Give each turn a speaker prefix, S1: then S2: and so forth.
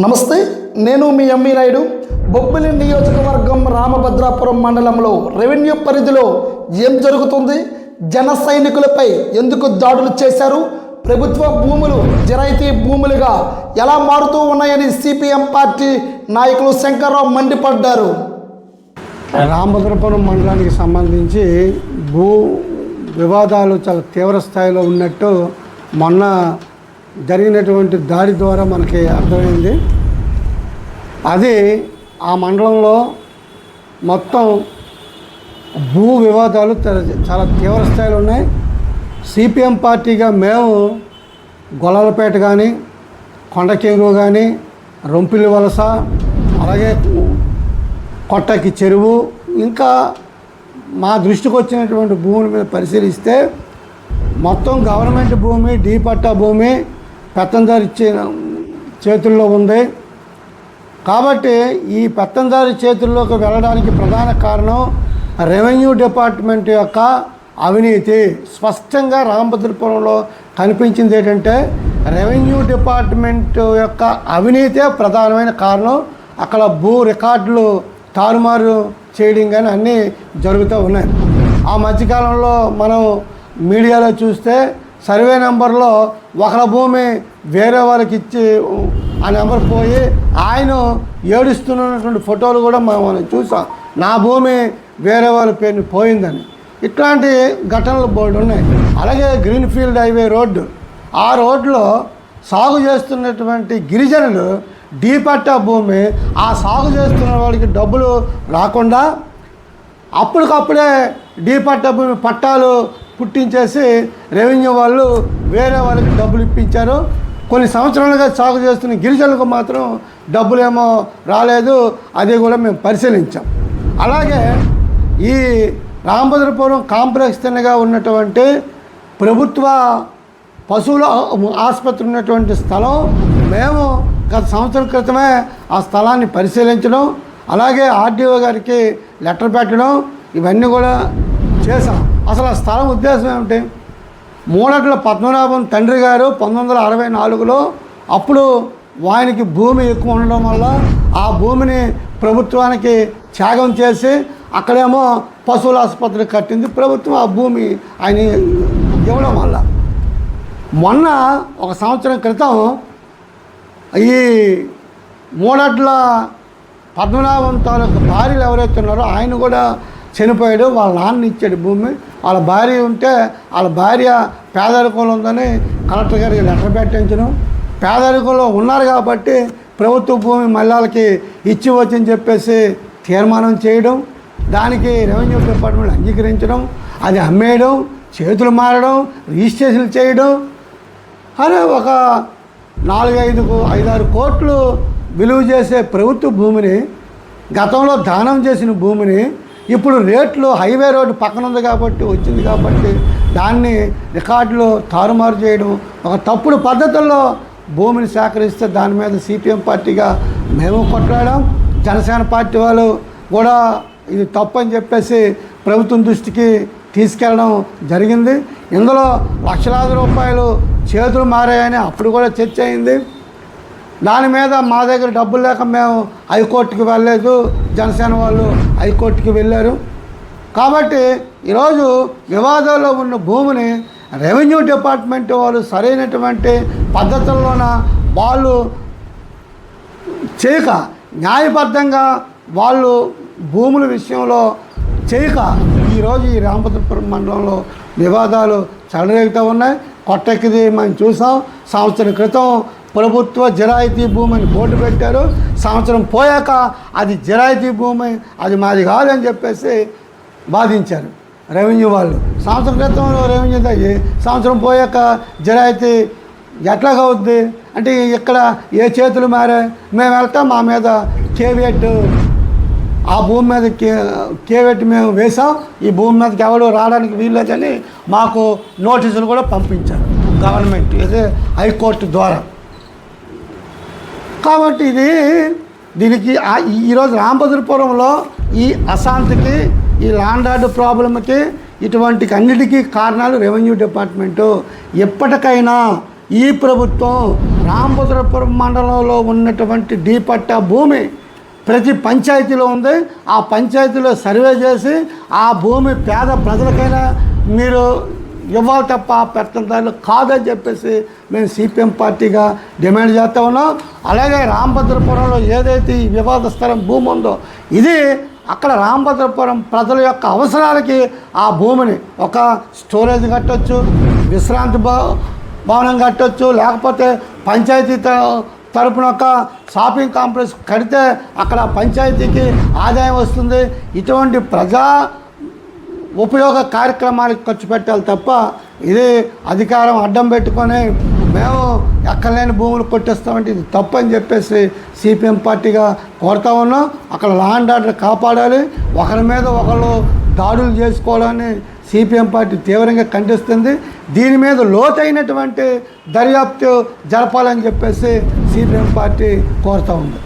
S1: నమస్తే నేను మీ ఎంవి నాయుడు. బొబ్బిలి నియోజకవర్గం రామభద్రాపురం మండలంలో రెవెన్యూ పరిధిలో ఏం జరుగుతుంది? జన సైనికులపై ఎందుకు దాడులు చేశారు? ప్రభుత్వ భూములు జరాయితీ భూములుగా ఎలా మారుతూ ఉన్నాయని సిపిఎం పార్టీ నాయకులు శంకర్రావు మండిపడ్డారు.
S2: రామభద్రపురం మండలానికి సంబంధించి భూ వివాదాలు చాలా తీవ్ర స్థాయిలో ఉన్నట్టు మొన్న జరిగినటువంటి దాడి ద్వారా మనకి అర్థమైంది. అది ఆ మండలంలో మొత్తం భూ వివాదాలు చాలా- తీవ్ర స్థాయిలో ఉన్నాయి. సిపిఎం పార్టీగా మేము గొల్లలపేట కానీ కొండకేరు కానీ రొంపిలి వలస అలాగే కొట్టకి చెరువు ఇంకా మా దృష్టికి వచ్చినటువంటి భూముల మీద పరిశీలిస్తే మొత్తం గవర్నమెంట్ భూమి డీ పట్టా భూమి పెత్తందారి చే- చేతుల్లో ఉంది. కాబట్టి ఈ పెత్తందారి చేతుల్లోకి వెళ్ళడానికి ప్రధాన కారణం రెవెన్యూ డిపార్ట్మెంట్ యొక్క అవినీతి. స్పష్టంగా రామభద్రపురంలో కనిపించింది ఏంటంటే రెవెన్యూ డిపార్ట్మెంట్ యొక్క అవినీతే ప్రధానమైన కారణం. అక్కడ భూ రికార్డులు తారుమారు చేయడం కానీ అన్నీ జరుగుతూ ఉన్నాయి. ఆ మధ్యకాలంలో మనం మీడియాలో చూస్తే సర్వే నెంబర్లో ఒకరి భూమి వేరే వాళ్ళకి ఇచ్చి ఆ నెంబర్ పోయి ఆయన ఏడుస్తున్నటువంటి ఫోటోలు కూడా మనం చూసాం. నా భూమి వేరే వాళ్ళ పేరుని పోయిందని. ఇట్లాంటి ఘటనలు బోర్డు ఉన్నాయి. అలాగే గ్రీన్ఫీల్డ్ హైవే రోడ్డు. ఆ రోడ్లో సాగు చేస్తున్నటువంటి గిరిజనులు డీపట్టా భూమి ఆ సాగు చేస్తున్న వాళ్ళకి డబ్బులు రాకుండా అప్పటికప్పుడే డీపట్టా భూమి పట్టాలు పుట్టించేసి రెవెన్యూ వాళ్ళు వేరే వాళ్ళకి డబ్బులు ఇప్పించారు. కొన్ని సంవత్సరాలుగా సాగు చేస్తున్న గిరిజనులకు మాత్రం డబ్బులేమో రాలేదు. అది కూడా మేము పరిశీలించాం. అలాగే ఈ రామభద్రపురం కాంప్లెక్స్ తిన్నగా ఉన్నటువంటి ప్రభుత్వ పశువుల ఆసుపత్రి ఉన్నటువంటి స్థలం మేము గత సంవత్సరం క్రితమే ఆ స్థలాన్ని పరిశీలించడం అలాగే ఆర్డీఓ గారికి లెటర్ పెట్టడం ఇవన్నీ కూడా చేశాం. అసలు ఆ స్థలం ఉద్దేశం ఏమిటి? మూడట్ల పద్మనాభం తండ్రి గారు పంతొమ్మిది వందల అరవై నాలుగులో అప్పుడు ఆయనకి భూమి ఎక్కువ ఉండడం వల్ల ఆ భూమిని ప్రభుత్వానికి త్యాగం చేసి అక్కడేమో పశువుల ఆసుపత్రి కట్టింది ప్రభుత్వం ఆ భూమి ఆయన ఇవ్వడం వల్ల. మొన్న ఒక సంవత్సరం క్రితం ఈ మూడట్ల పద్మనాభం తాలూకు భార్యలు ఎవరైతే ఉన్నారో ఆయన కూడా చనిపోయాడు వాళ్ళ నాన్న ఇచ్చాడు భూమి వాళ్ళ భార్య ఉంటే వాళ్ళ భార్య పేదరికంలో ఉందని కలెక్టర్ గారికి లెటర్ పెట్టించడం పేదరికంలో ఉన్నారు కాబట్టి ప్రభుత్వ భూమి మల్లాలకి ఇచ్చి వచ్చని చెప్పేసి తీర్మానం చేయడం దానికి రెవెన్యూ డిపార్ట్మెంట్ అంగీకరించడం అది అమ్మేయడం చేతులు మారడం రిజిస్ట్రేషన్ చేయడం. అనే ఒక నాలుగైదు ఐదారు కోట్లు విలువ చేసే ప్రభుత్వ భూమిని గతంలో దానం చేసిన భూమిని ఇప్పుడు రేట్లు హైవే రోడ్డు పక్కన ఉంది కాబట్టి వచ్చింది కాబట్టి దాన్ని రికార్డులు తారుమారు చేయడం ఒక తప్పుడు పద్ధతుల్లో భూమిని సేకరిస్తే దాని మీద సిపిఎం పార్టీగా మేము కొట్లాడాం. జనసేన పార్టీ వాళ్ళు కూడా ఇది తప్పు అని చెప్పేసి ప్రభుత్వం దృష్టికి తీసుకెళ్ళడం జరిగింది. ఇందులో లక్షలాది రూపాయలు చేతులు మారాయని అప్పుడు కూడా చర్చ అయింది. దాని మీద మా దగ్గర డబ్బులు లేక మేము హైకోర్టుకి వెళ్ళలేదు. జనసేన వాళ్ళు హైకోర్టుకి వెళ్ళారు. కాబట్టి ఈరోజు వివాదాల్లో ఉన్న భూమిని రెవెన్యూ డిపార్ట్మెంట్ వాళ్ళు సరైనటువంటి పద్ధతుల్లోన వాళ్ళు చేయక న్యాయబద్ధంగా వాళ్ళు భూముల విషయంలో చేయక ఈరోజు ఈ రామభద్రపురం మండలంలో వివాదాలు చెలరేగుతూ ఉన్నాయి. కొట్టెక్కిది మనం చూసాం. సంవత్సరం క్రితం ప్రభుత్వ జరాయితీ భూమిని బోర్డు పెట్టారు. సంవత్సరం పోయాక అది జరాయితీ భూమి అది మాది కాదని చెప్పేసి బాధించారు రెవెన్యూ వాళ్ళు. సంవత్సరం క్రితం రెవెన్యూ తగ్గి సంవత్సరం పోయాక జరాయితీ ఎట్లాగా అవుద్ది? అంటే ఇక్కడ ఏ చేతులు మారే? మేము వెళ్తాం మా మీద కేవియట్ ఆ భూమి మీద కే కేవెట్ మేము వేసాం ఈ భూమి మీదకి ఎవరు రావడానికి వీల్లేదని మాకు నోటీసులు కూడా పంపించారు. గవర్నమెంట్ ఇది హైకోర్టు ద్వారా. కాబట్టి ఇది దీనికి ఈరోజు రామభద్రపురంలో ఈ అశాంతికి ఈ ల్యాండ్ ఆర్డర్ ప్రాబ్లంకి ఇటువంటి అన్నిటికీ కారణాలు రెవెన్యూ డిపార్ట్మెంటు. ఎప్పటికైనా ఈ ప్రభుత్వం రామభద్రపురం మండలంలో ఉన్నటువంటి డీపట్ట భూమి ప్రతి పంచాయతీలో ఉంది. ఆ పంచాయతీలో సర్వే చేసి ఆ భూమి పేద ప్రజలకైనా మీరు ఇవ్వాలి తప్ప పెత్తందారులు కాదని చెప్పేసి మేము సిపిఎం పార్టీగా డిమాండ్ చేస్తా ఉన్నాం. అలాగే రామభద్రపురంలో ఏదైతే ఈ వివాద స్థలం భూమి ఉందో ఇది అక్కడ రామభద్రపురం ప్రజల యొక్క అవసరాలకి ఆ భూమిని ఒక స్టోరేజ్ కట్టొచ్చు విశ్రాంతి భవ భవనం కట్టొచ్చు లేకపోతే పంచాయతీ త- తరపున ఒక షాపింగ్ కాంప్లెక్స్ కడితే అక్కడ పంచాయతీకి ఆదాయం వస్తుంది. ఇటువంటి ప్రజా ఉపయోగ కార్యక్రమానికి ఖర్చు పెట్టాలి తప్ప ఇది అధికారం అడ్డం పెట్టుకొని మేము ఎక్కలేని భూములు కొట్టేస్తామంటే ఇది తప్పు అని చెప్పేసి సిపిఎం పార్టీగా కోరుతా ఉన్నాం. అక్కడ లా అండ్ ఆర్డర్ కాపాడాలి. ఒకరి మీద ఒకరు దాడులు చేసుకోవాలని సిపిఎం పార్టీ తీవ్రంగా ఖండిస్తుంది. దీని మీద లోతైనటువంటి దర్యాప్తు జరపాలని చెప్పేసి సిపిఎం పార్టీ కోరుతూ ఉంది.